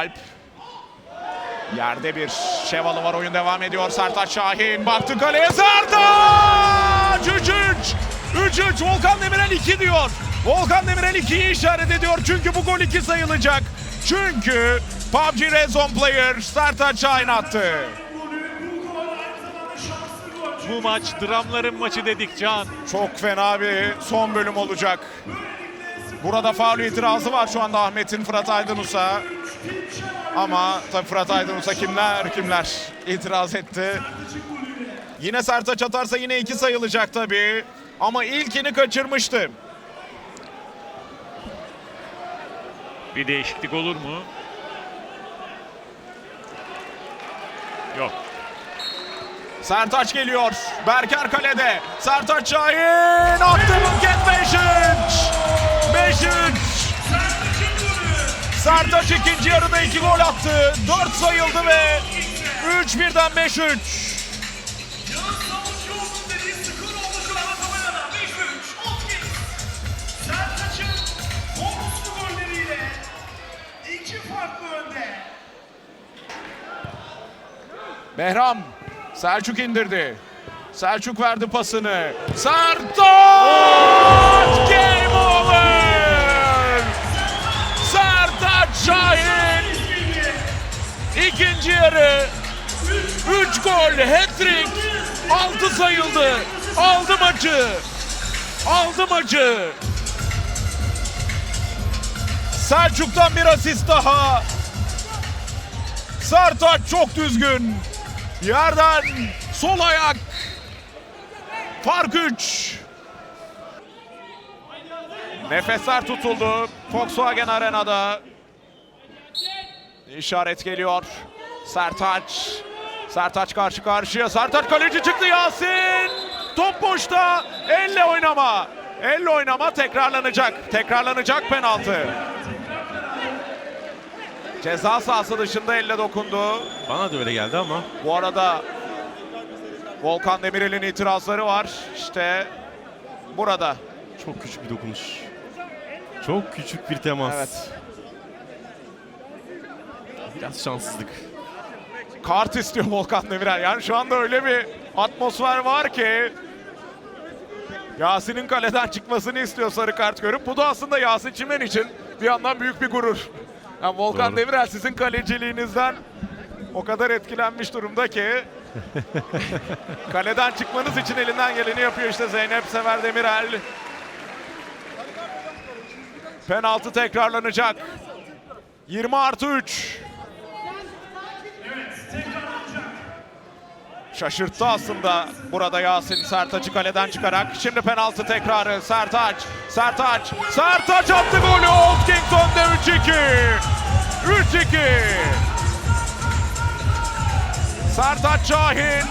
Alp. Yerde bir Şevalı var. Oyun devam ediyor. Sertaç Şahin baktı kaleye. Sertaç! 3-3. 3-3. Volkan Demirel 2 diyor. Volkan Demirel 2'yi işaret ediyor. Çünkü bu gol 2 sayılacak. Çünkü PUBG Red Zone Player Sertaç Şahin attı. Bu maç dramların maçı dedik Can. Çok fena bir son bölüm olacak. Burada faul itirazı var şu anda Ahmet'in Fırat Aydınus'a. Ama tabii Fırat Aydınus'a kimler kimler itiraz etti. Yine Sertaç atarsa yine iki sayılacak tabii. Ama ilkini kaçırmıştı. Bir değişiklik olur mu? Yok. Sertaç geliyor. Berker kalede. Sertaç Şahin attı Buket 5-3. 5-3. Sertaç ikinci yarıda iki gol attı. 4 sayıldı ve 3 birden 5-3. Yağız Savaşçıoğlu'nun dediği skor oldu şu anda kamerada. 5-3. Otkins. Sertaç'ın bonuslu golleriyle iki farklı önde. Behram. Selçuk indirdi. Selçuk verdi pasını. Sertaç! 3 gol, hat-trick, 6 sayıldı. Aldı maçı. Aldı maçı. Selçuk'tan bir asist daha. Sertaç çok düzgün. Yerden sol ayak. Fark 3. Nefesler tutuldu. Volkswagen Arena'da. İşaret geliyor. Sertaç. Sertaç karşı karşıya. Sertaç kaleci çıktı Yasin. Top boşta. Elle oynama. Elle oynama tekrarlanacak. Tekrarlanacak penaltı. Ceza sahası dışında elle dokundu. Bana da öyle geldi ama. Bu arada Volkan Demirel'in itirazları var. İşte burada. Çok küçük bir dokunuş. Çok küçük bir temas. Evet. Biraz şanssızlık. Kart istiyor Volkan Demirel. Yani şu anda öyle bir atmosfer var ki Yasin'in kaleden çıkmasını istiyor sarı kart görüp. Bu da aslında Yasin Çimen için bir yandan büyük bir gurur. Yani Volkan Doğru. Demirel sizin kaleciliğinizden o kadar etkilenmiş durumda ki kaleden çıkmanız için elinden geleni yapıyor işte Zeynep Sever Demirel. Penaltı tekrarlanacak. 20 artı 3. Şaşırttı aslında burada Yasin Sertaç'ı kaleden çıkarak. Şimdi penaltı tekrarı Sertaç. Sertaç. Sertaç attı golü. Old Kingston'da 3-2. 3-2. Sertaç Şahin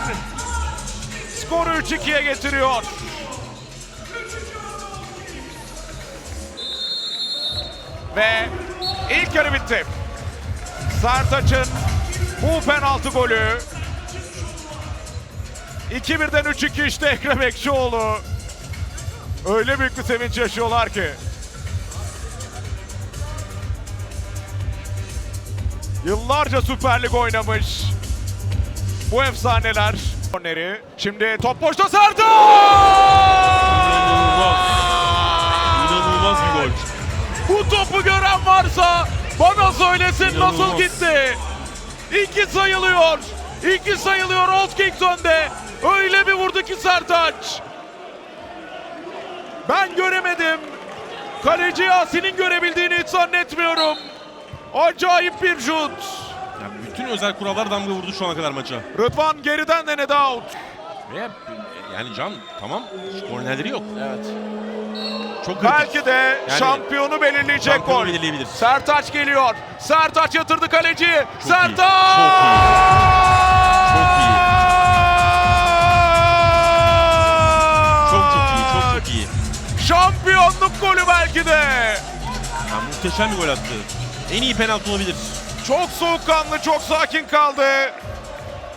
skoru 3-2'ye getiriyor. Ve ilk yarı bitti. Sertaç'ın bu penaltı golü 2-1'den 3-2 işte Ekrem Ekşioğlu. Öyle büyük bir sevinç yaşıyorlar ki. Yıllarca Süper Lig oynamış. Bu efsaneler. Korneri. Şimdi top boşta Sertaç! İnanılmaz bir gol. Bu topu gören varsa bana söylesin nasıl İnanılmaz. gitti. İki sayılıyor. İki sayılıyor Old Kings önde. Öyle bir vurdu ki Sertaç. Ben göremedim. Kaleci Yasin'in görebildiğini hiç zannetmiyorum. Acayip bir şut. Yani bütün özel kurallar damga vurdu şu ana kadar maça. Rıdvan geriden denedi out. Ve yani Can tamam kornerleri yok. Evet. Çok kritik. Belki de Yani şampiyonu belirleyecek şampiyonu gol. belirleyebilir. Sertaç geliyor. Sertaç yatırdı kaleciyi. iyi, Sertaç! çok de. Yani muhteşem bir gol attı. En iyi penaltı olabilir. Çok soğukkanlı, çok sakin kaldı.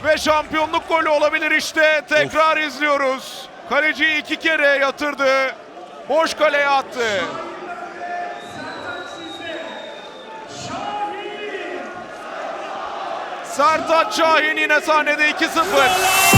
Ve şampiyonluk golü olabilir işte. Tekrar izliyoruz. Kaleciyi iki kere yatırdı. Boş kaleye attı. Sertaç Şahin yine sahnede 2-0.